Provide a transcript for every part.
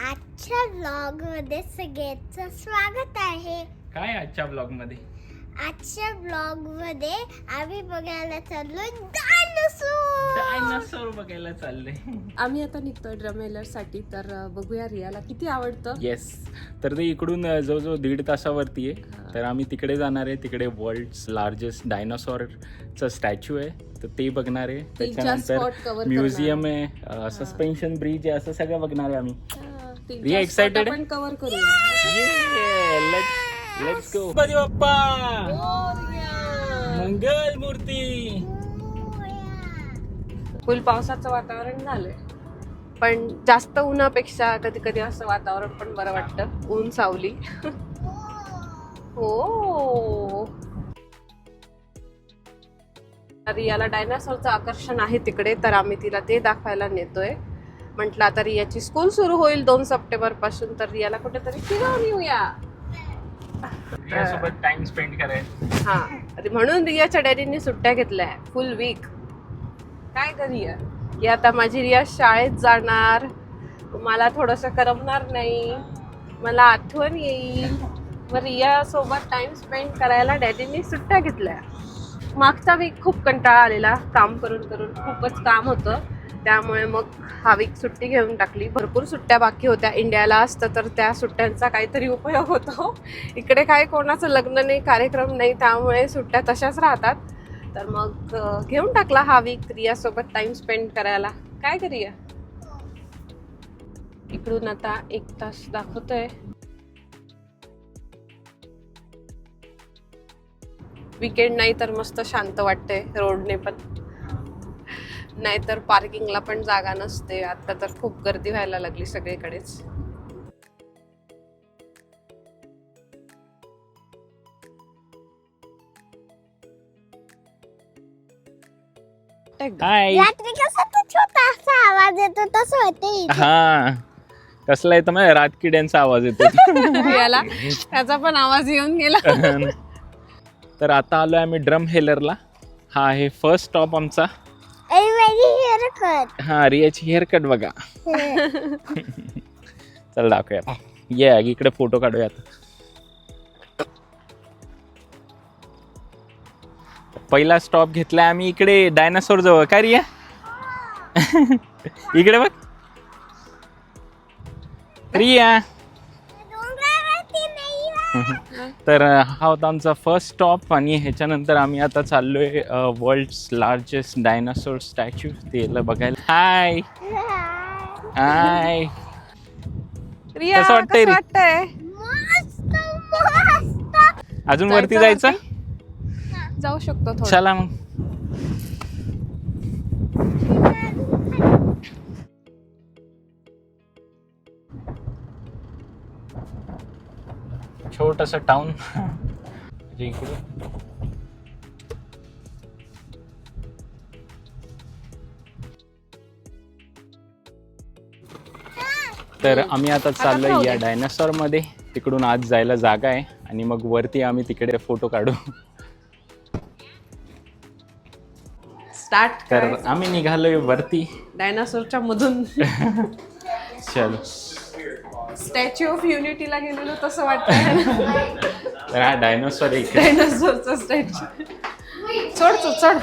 आजच्या ब्लॉगमध्ये सगळ्यांचं स्वागत आहे. काय आजच्या ब्लॉगमध्ये आजच्या ब्लॉगमध्ये आम्ही बघायला चाललोय डायनोसॉर बघायला चाललंय. आम्ही आता निघतोय ड्रमेलरसाठी तर बघूया रियाला. किती आवडतं? येस तर ते इकडून जवळजवळ दीड तासावरती आहे. तर आम्ही तिकडे जाणार आहे. तिकडे वर्ल्डस लार्जेस्ट डायनासॉरचं स्टॅच्यू आहे. तर ते बघणार आहे. त्याच्यानंतर म्युझियम आहे. सस्पेन्शन ब्रिज आहे. असं सगळं बघणार आहे आम्ही. हा, रिया? आपण कव्हर करूया. Let's go Bappa! Mangal Murti full पावसाचं वातावरण झालंय. पण जास्त उन्हापेक्षा कधी कधी असं वातावरण पण बरं वाटतं. ऊन सावली. हो. रियाला डायनासॉरचं आकर्षण आहे तिकडे तर आम्ही तिला ते दाखवायला नेतोय. म्हटलं आता रियाची स्कूल सुरू होईल दोन सप्टेंबरपासून तर रियाला कुठेतरी फिरवून येऊया. टाइम स्पेंड करायचं. हा. म्हणून रियाच्या डॅडींनी सुट्ट्या घेतल्या. फुल वीक काय करूया की आता माझी रिया शाळेत जाणार. मला थोडंसं करमणार नाही. मला आठवण येईल. मग रिया सोबत टाइम स्पेंड करायला डॅडींनी सुट्ट्या घेतल्या. मागचा वीक खूप कंटाळा आलेला. काम करून करून खूपच काम होतं. त्यामुळे मग हा वीक सुट्टी घेऊन टाकली. भरपूर सुट्ट्या बाकी होत्या इंडियाला असतं तर त्या सुट्ट्यांचा काहीतरी उपयोग होतो. इकडे काय कोणाचं लग्न नाही कार्यक्रम नाही त्यामुळे सुट्ट्या तशाच राहतात. तर मग घेऊन टाकला हा वीक रियासोबत टाइम स्पेंड करायला. काय करूया? इकडून आता एक तास दाखवतोय. विकेंड नाही तर मस्त शांत वाटते रोडने पण. नाहीतर पार्किंगला पण जागा नसते. आता तर खूप गर्दी व्हायला लागली सगळीकडेच. हाय रात्री कसा तो छोटासा आवाज येतो तसं होते हा. कसला येतं मग रातकिड्यांचा आवाज येतो. याला त्याचा पण आवाज येऊन गेला. तर आता आलोय आम्ही ड्रम हेलरला. हा आहे फर्स्ट स्टॉप आमचा. हेअर कट हा रियाची हेअरकट बघा. चल दाखवूया. ये इकडे फोटो काढूयात. पहिला स्टॉप घेतलाय आम्ही इकडे डायनासोर जवळ. काय रिया? इकडे बघ. रिया. तर हा होता आमचा फर्स्ट स्टॉप आणि ह्याच्यानंतर आम्ही आता चाललोय वर्ल्ड लार्जेस्ट डायनासोर स्टॅच्यू ते बघायला. हाय हाय रिया कसं वाटतंय अजून वरती जायचं? जाऊ शकतो थोडं. चला मग. छोटस टाउन इकडे. तर आम्ही आता चाललोय या डायनासॉरमध्ये. तिकडून आज जायला जागा आहे. आणि मग वरती आम्ही तिकडे फोटो काढू. स्टार्ट तर आम्ही निघालोय वरती. डायनासोरच्या मधून. चलो. स्टॅच्यू ऑफ युनिटीला गेलेलो तसं वाटतंय. तर हा डायनोसॉर इकडे डायनासोरचा स्टॅच्यू चढ तू चढ.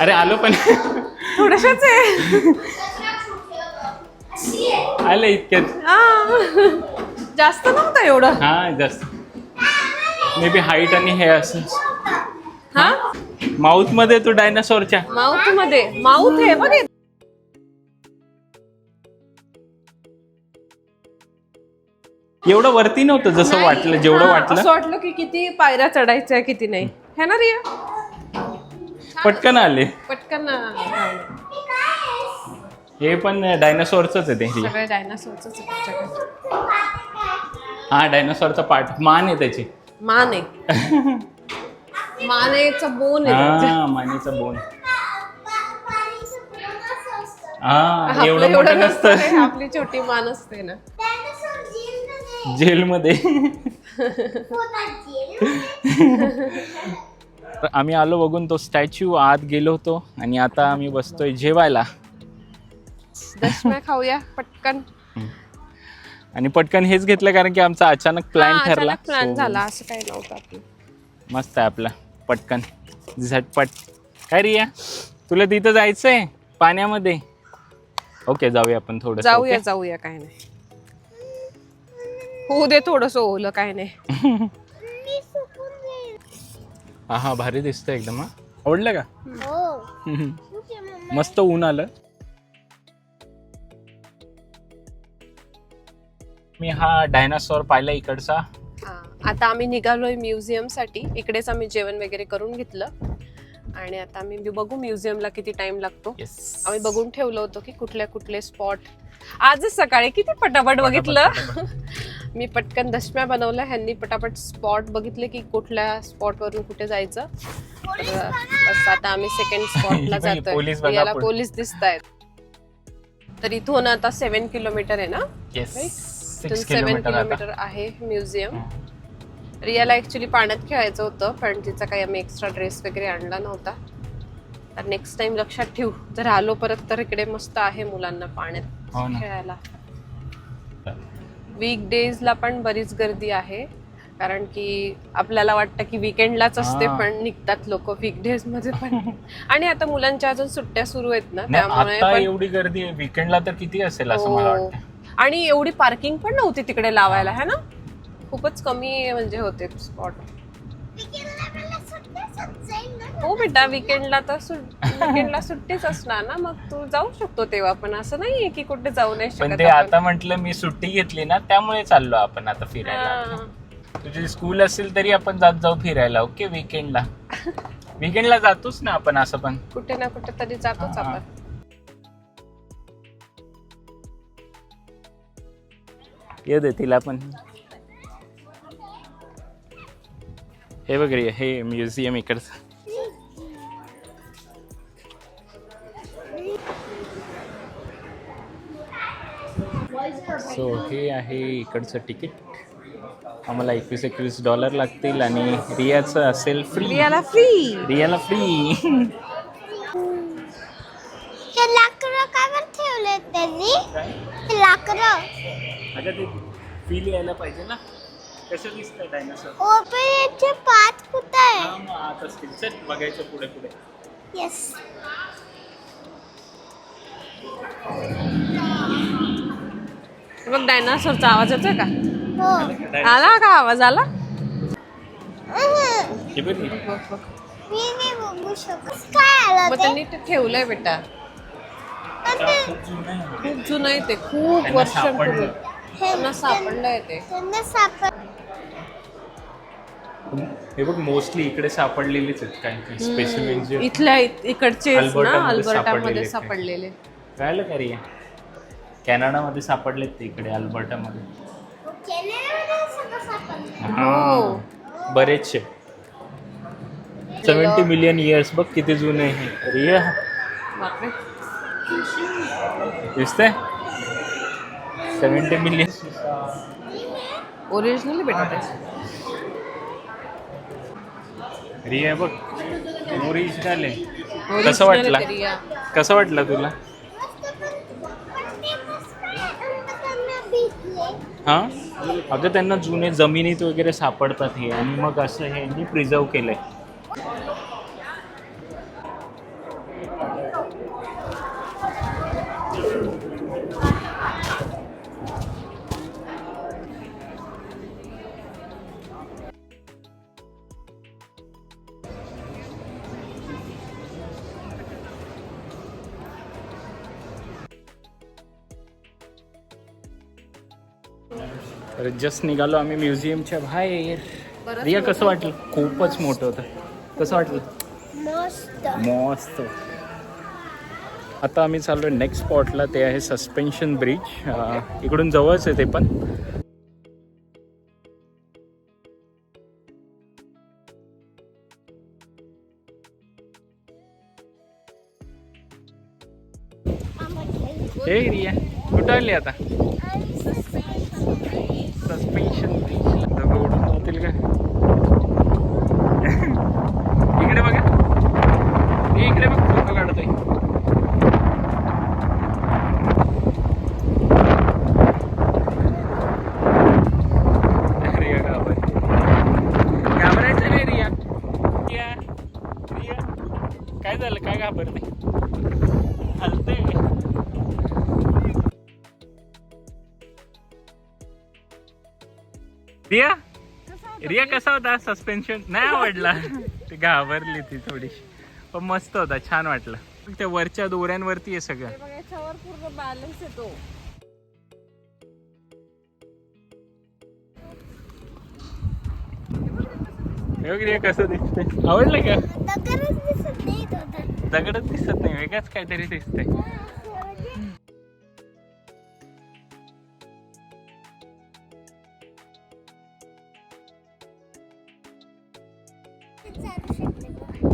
अरे आलो पण. थोडशाच आहे. आले इतक्यात आ, जास्त नव्हतं एवढं. हा जास्त. मे बी हाईट आणि हे असं. हा? माउथमध्ये तो डायनासॉरच्या माउथमध्ये. माउथ आहे बघ हे. एवढं वरती नव्हतं जसं वाटलं जेवढं हा, वाटलं. असं वाटलं की किती पायऱ्या चढायच्या किती नाही. है ना रिया? पटकन आले. पटकन हे पण डायनासॉरच आहे ते सगळे डायनासोरच हा डायनासॉरचा पार्ट मान आहे त्याची. मान आहे. मानेचं बोन आहे. हा मानेचा बोन. हा आपलं एवढं मोठं नसतं आपली छोटी मान असते ना. जेलमध्ये. तर आम्ही आलो बघून तो स्टॅच्यू आत गेलो होतो आणि आता आम्ही बसतोय जेवायला. दशम्या खाऊया पटकन. आणि पटकन हेच घेतलं कारण की आमचा अचानक प्लॅन ठरला. अचानक प्लॅन So, झाला असं काही नव्हतं आपलं. मस्त आहे आपला. पटकन. झटपट काय रिया? तुला तिथं जायचंय? पाण्यामध्ये? ओके जाऊया आपण थोडं जाऊया जाऊया काय नाही. होऊ दे थोडस ओलं काय नाही. हा हा भारी दिसतंय एकदम हा. आवडलं का? हो. मस्त ऊन आलं. मी हा डायनासॉर पाहिला इकडचा. आता आम्ही निघालोय म्युझियमसाठी इकडेच आम्ही जेवण वगैरे करून घेतलं. आणि आता आम्ही बघू म्युझियमला किती टाइम लागतो. आम्ही बघून ठेवलं होतं की कुठल्या कुठले स्पॉट आजच सकाळी किती पटापट बघितलं. मी पटकन दशम्या बनवल्या. ह्यांनी पटापट स्पॉट बघितले की कुठल्या स्पॉट वरून कुठे जायचं. तर बस आता आम्ही सेकंड स्पॉटला बाई, जातोय. याला. पोलीस दिसत आहेत तर इथून आता सेव्हन किलोमीटर आहे ना? सेव्हन किलोमीटर आहे म्युझियम. रियाला ऍक्च्युली पाण्यात खेळायचं होतं पण तिचा काही आम्ही एक्स्ट्रा ड्रेस वगैरे आणला नव्हता. तर नेक्स्ट टाइम लक्षात ठेवू. जर आलो परत तर इकडे मस्त आहे मुलांना पाण्यात हो ना. खेळायला. वीक डेजला पण बरीच गर्दी आहे कारण की आपल्याला वाटतं की विकेंडलाच असते हा. पण निघतात लोक वीकडेजमध्ये पण. आणि आता मुलांच्या अजून सुट्ट्या सुरू आहेत ना नाही, त्यामुळे आता पण एवढी गर्दी आहे विकेंडला तर किती असेल असं मला हो. वाटतं. आणि एवढी पार्किंग पण नव्हती तिकडे लावायला है ना? खूपच कमी म्हणजे होते स्पॉट. हो बेटा विकेंडला तर विकेंडला सुट्टीच असणार ना मग तू जाऊ शकतो तेव्हा पण असं नाहीये की कुठे जाऊ नाही पण शकत ते आपण. आता म्हंटल मी सुट्टी घेतली ना त्यामुळे चाललो आपण आता फिरायला हा. तुझी स्कूल असेल तरी आपण जात जाऊ फिरायला ओके विकेंडला विकेंडला जातोच ना आपण असं पण कुठे ना कुठे तरी जातोच हा. आपण ये दे तिला पण हे बघ रे हे म्युझियम इकडचं सो हे आहे इकडचं तिकीट आम्हाला एकवीस एकवीस डॉलर लागतील आणि रियाचं असेल फ्री रियाला फ्री रियाला फ्री हे लाकडं का बरं ठेवले त्यांनी लाकडं अगं ते फील यायला पाहिजे ना कसं दिसतं डायनासोर ओपन याचे पाच कुठं आहे? हा मग आत असतील चल बघायचं पुढे पुढे. येस बघ डायनासोरचा आवाज येतोय का? हो. आला का आवाज आला? अहं. हे बघ ना. बघ बघ. मी नाही बघू शकत. काय आलं मग ते? त्यांनी ते ठेवलंय बेटा. खूप जुनं आहे. खूप जुनं आहे ते. खूप त्यांना वर्षांपूर्वी. सापडलं. हे त्यांना सापडलंय ते. त्यांना सापड हे बघ मोस्टली इकडे सापडलेलीच आहेत काही काही. स्पेसिफिक जे इथल्या इत- इकडचेच ना अल्बर्टामध्ये सापडलेले कळलं का रे? कॅनडामध्ये सापडलेत ते इकडे अल्बर्टामध्ये. हा. बरेचसे. सेव्हन्टी मिलियन इयर्स बघ किती जुने आहे हे. रिया दिसतंय? सेव्हन्टी मिलियन ओरिजिनल बेटा ते रिया बघ. ओरिजिनल आहे कसं वाटलं. कसं वाटलं तुला? हा? अगं त्यांना जुने जमिनीत वगैरे सापडतात हे आणि मग असं हे प्रिझर्व केलंय. जस्ट निघालो आम्ही म्युझियमच्या बाहेर. रिया कसं वाटलं? खूपच मोठं होतं. कसं वाटलं? मस्त. मस्त. आता आम्ही चाललो नेक्स्ट स्पॉटला ते आहे सस्पेन्शन ब्रिज इकडून जवळच आहे ते पण. हे रिया कुठं आली आता? सस्पेन्शन ब्रिज रोडून होतील रिया? रिया कसा होता सस्पेन्शन नाही आवडला. ती घाबरली ती थोडीशी. पण मस्त होता छान वाटलं. त्या वरच्या दोऱ्यांवरती आहे सगळं. हे बघ, याच्यावर पूर्ण बॅलन्स येतो हे रिया कसं दिसतंय. आवडलं का. दगडच दिसत नाही वेगळंच काहीतरी दिसतंय.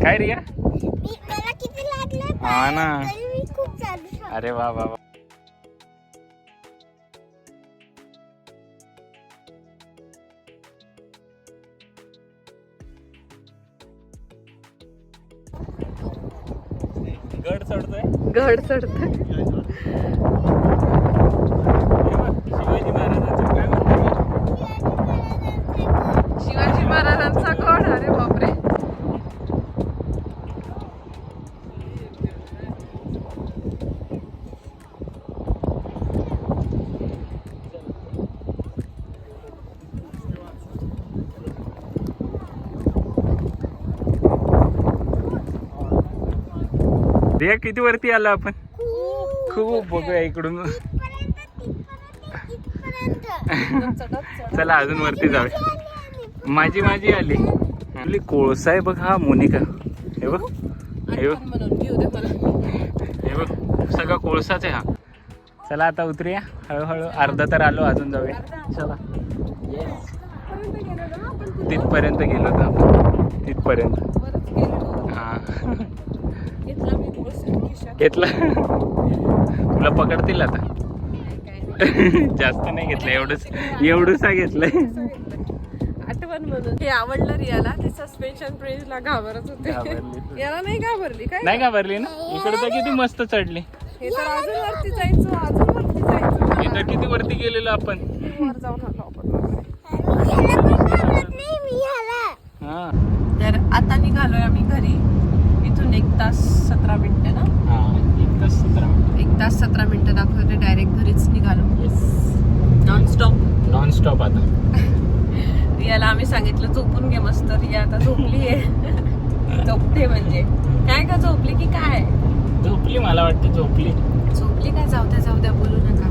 काय रिया मी मला किती लागलं? हा ना. अरे वा वा वा. गड चढतोय. घड चढत हे बघ, शिवाजी महाराजांचं काय शिवाजी महाराजांचा गड अरे बापरे. रिया किती वरती आलो आपण? खूप बघूया इकडून. चला अजून वरती जाऊया. माझी माझी आली. आपली कोळसा आहे बघ हा मोनिका. हे बघ. हे बघ. हे बघ सगळं कोळसाच आहे हा. चला आता उतरूया. हळूहळू अर्धा तर आलो अजून जाऊया. चला. तिथपर्यंत गेलो होतो आपण. तिथपर्यंत. हा. घेतला? तुला पकडतील आता. जास्त नाही घेतलं एवढंच एवढंसा घेतलंय. आठवण म्हणून. हे आवडलं रियाला ते सस्पेन्शन ब्रिज ला घाबरत होते. घाबरली. याला नाही घाबरली काय? नाही घाबरली ना? इकडे तर किती मस्त चढली. हे तर अजून वरती जायचं अजून वरती जायचं. इथं किती वरती गेलेलो आपण? वर जाऊन आलो आपण बापरे. नाही मी ह्याला. हा. तर आता निघालोय आम्ही घरी. इथून एक तास सतरा मिनिटं ना? हा एक तास सतरा एक तास सतरा मिनिटं दाखवते डायरेक्ट घरीच निघालो. नॉन स्टॉप नॉन स्टॉप आता. रियाला आम्ही सांगितलं झोपून घे मस्त रिया आता झोपली आहे. झोपते म्हणजे. काय का झोपली की काय? झोपली मला वाटतं झोपली. झोपली काय जाऊ द्या जाऊ द्या बोलू नका.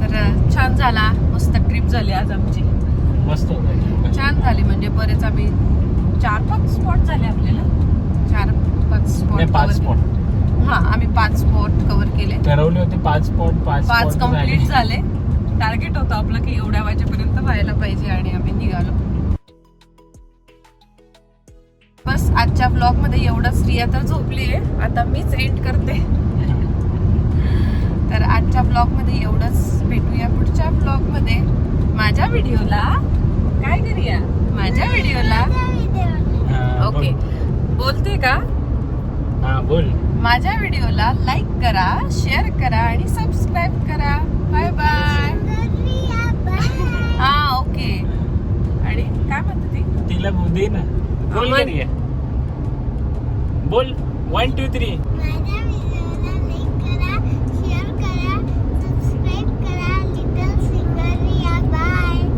तर छान झाला. मस्त ट्रिप झाली आज आमची. मस्त होतं. छान झाली म्हणजे बरेच आम्ही चार पाच स्पॉट झाले आपल्याला. पाच नाही पाच स्पॉट स्पॉट हा आम्ही पाच स्पॉट कव्हर केले. ठरवले होते पाच स्पॉट पाच पाच कंप्लीट झाले. टार्गेट होतं आपलं की एवढ्या वाजेपर्यंत व्हायला पाहिजे आणि आम्ही निघालो. बस आजच्या ब्लॉगमध्ये एवढंच रिया तर झोपली आहे आता मीच एंड करते. तर आजच्या ब्लॉगमध्ये एवढंच. भेटूया पुढच्या ब्लॉगमध्ये माझ्या व्हिडिओला काय करूया? माझ्या व्हिडिओला ओके बोल. बोलते का? बोल. माझ्या व्हिडिओला लाईक करा शेअर करा आणि सबस्क्राईब करा. Bye bye. हा ओके. आणि काय म्हणते ती? तिला दे ना. बोल बोल. One two three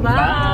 Bye. Bye. करा